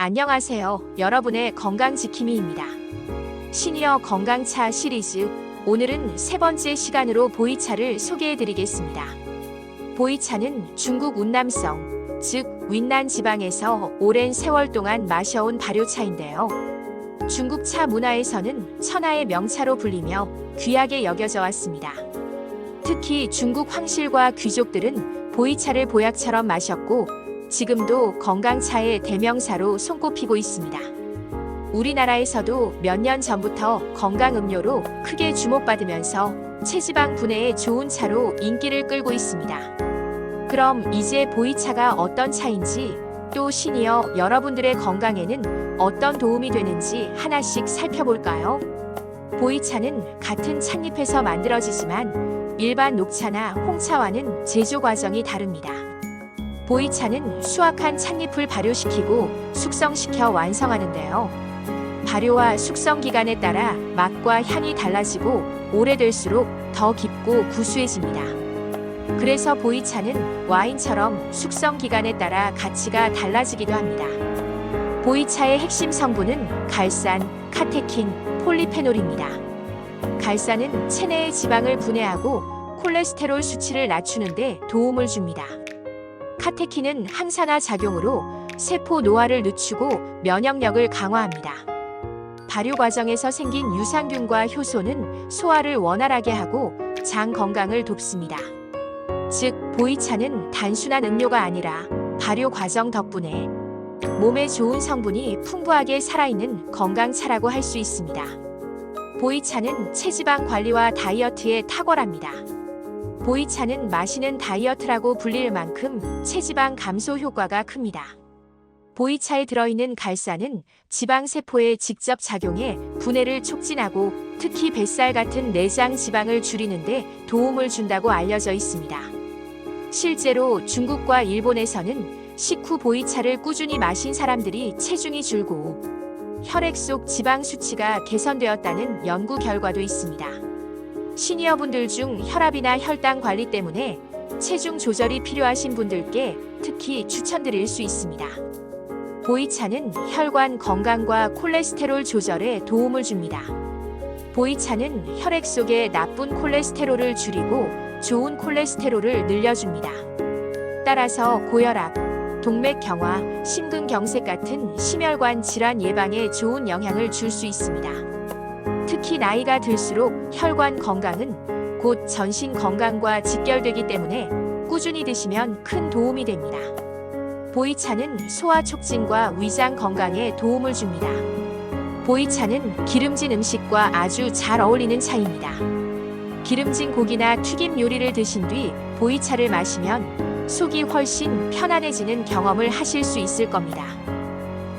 안녕하세요. 여러분의 건강 지킴이입니다. 시니어 건강차 시리즈 오늘은 세 번째 시간으로 보이차를 소개해 드리겠습니다. 보이차는 중국 운남성, 즉 윈난 지방에서 오랜 세월 동안 마셔온 발효차인데요. 중국 차 문화에서는 천하의 명차로 불리며 귀하게 여겨져 왔습니다. 특히 중국 황실과 귀족들은 보이차를 보약처럼 마셨고 지금도 건강차의 대명사로 손꼽히고 있습니다. 우리나라에서도 몇 년 전부터 건강음료로 크게 주목받으면서 체지방 분해에 좋은 차로 인기를 끌고 있습니다. 그럼 이제 보이차가 어떤 차인지 또 시니어 여러분들의 건강에는 어떤 도움이 되는지 하나씩 살펴볼까요? 보이차는 같은 찻잎에서 만들어지지만 일반 녹차나 홍차와는 제조 과정이 다릅니다. 보이차는 수확한 찻잎을 발효시키고 숙성시켜 완성하는데요. 발효와 숙성 기간에 따라 맛과 향이 달라지고 오래될수록 더 깊고 구수해집니다. 그래서 보이차는 와인처럼 숙성 기간에 따라 가치가 달라지기도 합니다. 보이차의 핵심 성분은 갈산, 카테킨, 폴리페놀입니다. 갈산은 체내의 지방을 분해하고 콜레스테롤 수치를 낮추는데 도움을 줍니다. 카테킨은 항산화 작용으로 세포 노화를 늦추고 면역력을 강화합니다. 발효 과정에서 생긴 유산균과 효소는 소화를 원활하게 하고 장 건강을 돕습니다. 즉, 보이차는 단순한 음료가 아니라 발효 과정 덕분에 몸에 좋은 성분이 풍부하게 살아있는 건강차라고 할 수 있습니다. 보이차는 체지방 관리와 다이어트에 탁월합니다. 보이차는 마시는 다이어트라고 불릴 만큼 체지방 감소 효과가 큽니다. 보이차에 들어있는 갈산은 지방 세포에 직접 작용해 분해를 촉진하고 특히 뱃살 같은 내장 지방을 줄이는데 도움을 준다고 알려져 있습니다. 실제로 중국과 일본에서는 식후 보이차를 꾸준히 마신 사람들이 체중이 줄고 혈액 속 지방 수치가 개선되었다는 연구 결과도 있습니다. 시니어분들 중 혈압이나 혈당 관리 때문에 체중 조절이 필요하신 분들께 특히 추천드릴 수 있습니다. 보이차는 혈관 건강과 콜레스테롤 조절에 도움을 줍니다. 보이차는 혈액 속의 나쁜 콜레스테롤을 줄이고 좋은 콜레스테롤을 늘려줍니다. 따라서 고혈압, 동맥경화, 심근경색 같은 심혈관 질환 예방에 좋은 영향을 줄 수 있습니다. 특히 나이가 들수록 혈관 건강은 곧 전신 건강과 직결되기 때문에 꾸준히 드시면 큰 도움이 됩니다. 보이차는 소화 촉진과 위장 건강에 도움을 줍니다. 보이차는 기름진 음식과 아주 잘 어울리는 차입니다. 기름진 고기나 튀김 요리를 드신 뒤 보이차를 마시면 속이 훨씬 편안해지는 경험을 하실 수 있을 겁니다.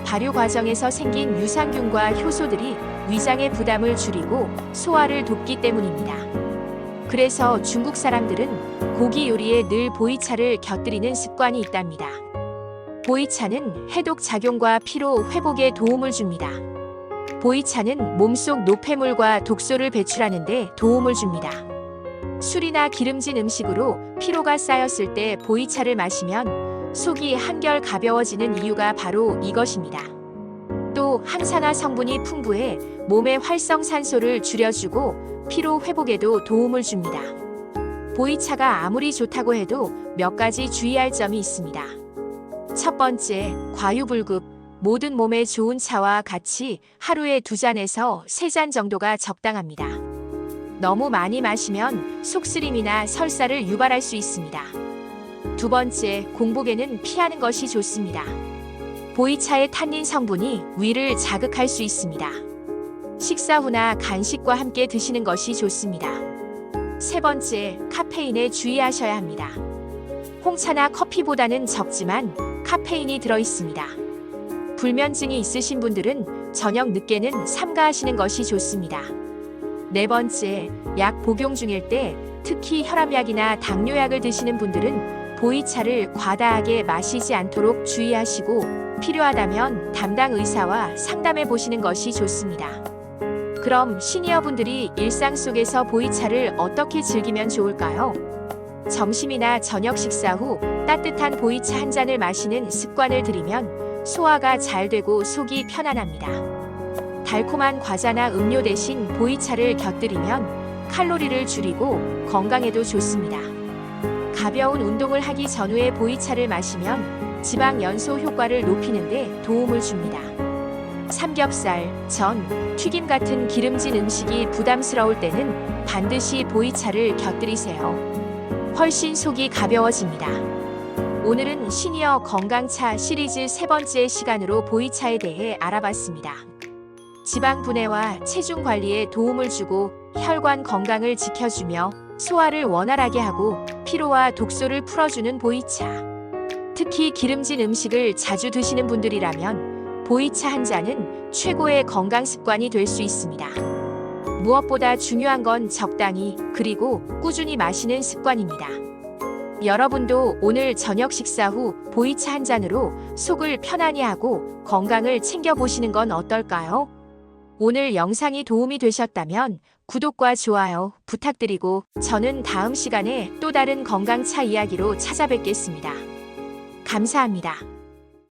발효 과정에서 생긴 유산균과 효소들이 위장의 부담을 줄이고 소화를 돕기 때문입니다. 그래서 중국 사람들은 고기 요리에 늘 보이차를 곁들이는 습관이 있답니다. 보이차는 해독 작용과 피로 회복에 도움을 줍니다. 보이차는 몸속 노폐물과 독소를 배출하는 데 도움을 줍니다. 술이나 기름진 음식으로 피로가 쌓였을 때 보이차를 마시면 속이 한결 가벼워지는 이유가 바로 이것입니다. 또 항산화 성분이 풍부해 몸의 활성산소를 줄여주고 피로 회복에도 도움을 줍니다. 보이차가 아무리 좋다고 해도 몇 가지 주의할 점이 있습니다. 첫 번째, 과유불급. 모든 몸에 좋은 차와 같이 하루에 두 잔에서 세 잔 정도가 적당합니다. 너무 많이 마시면 속쓰림이나 설사를 유발할 수 있습니다. 두 번째, 공복에는 피하는 것이 좋습니다. 보이차의 탄닌 성분이 위를 자극할 수 있습니다. 식사 후나 간식과 함께 드시는 것이 좋습니다. 세 번째, 카페인에 주의하셔야 합니다. 홍차나 커피보다는 적지만 카페인이 들어 있습니다. 불면증이 있으신 분들은 저녁 늦게는 삼가하시는 것이 좋습니다. 네 번째, 약 복용 중일 때 특히 혈압약이나 당뇨약을 드시는 분들은 보이차를 과다하게 마시지 않도록 주의하시고 필요하다면 담당 의사와 상담해 보시는 것이 좋습니다. 그럼 시니어분들이 일상 속에서 보이차를 어떻게 즐기면 좋을까요? 점심이나 저녁 식사 후 따뜻한 보이차 한 잔을 마시는 습관을 들이면 소화가 잘 되고 속이 편안합니다. 달콤한 과자나 음료 대신 보이차를 곁들이면 칼로리를 줄이고 건강에도 좋습니다. 가벼운 운동을 하기 전후에 보이차를 마시면 지방 연소 효과를 높이는데 도움을 줍니다. 삼겹살, 전, 튀김 같은 기름진 음식이 부담스러울 때는 반드시 보이차를 곁들이세요. 훨씬 속이 가벼워집니다. 오늘은 시니어 건강차 시리즈 세 번째 시간으로 보이차에 대해 알아봤습니다. 지방 분해와 체중 관리에 도움을 주고 혈관 건강을 지켜주며 소화를 원활하게 하고 피로와 독소를 풀어주는 보이차. 특히 기름진 음식을 자주 드시는 분들이라면 보이차 한 잔은 최고의 건강 습관이 될 수 있습니다. 무엇보다 중요한 건 적당히 그리고 꾸준히 마시는 습관입니다. 여러분도 오늘 저녁 식사 후 보이차 한 잔으로 속을 편안히 하고 건강을 챙겨보시는 건 어떨까요? 오늘 영상이 도움이 되셨다면 구독과 좋아요 부탁드리고 저는 다음 시간에 또 다른 건강차 이야기로 찾아뵙겠습니다. 감사합니다.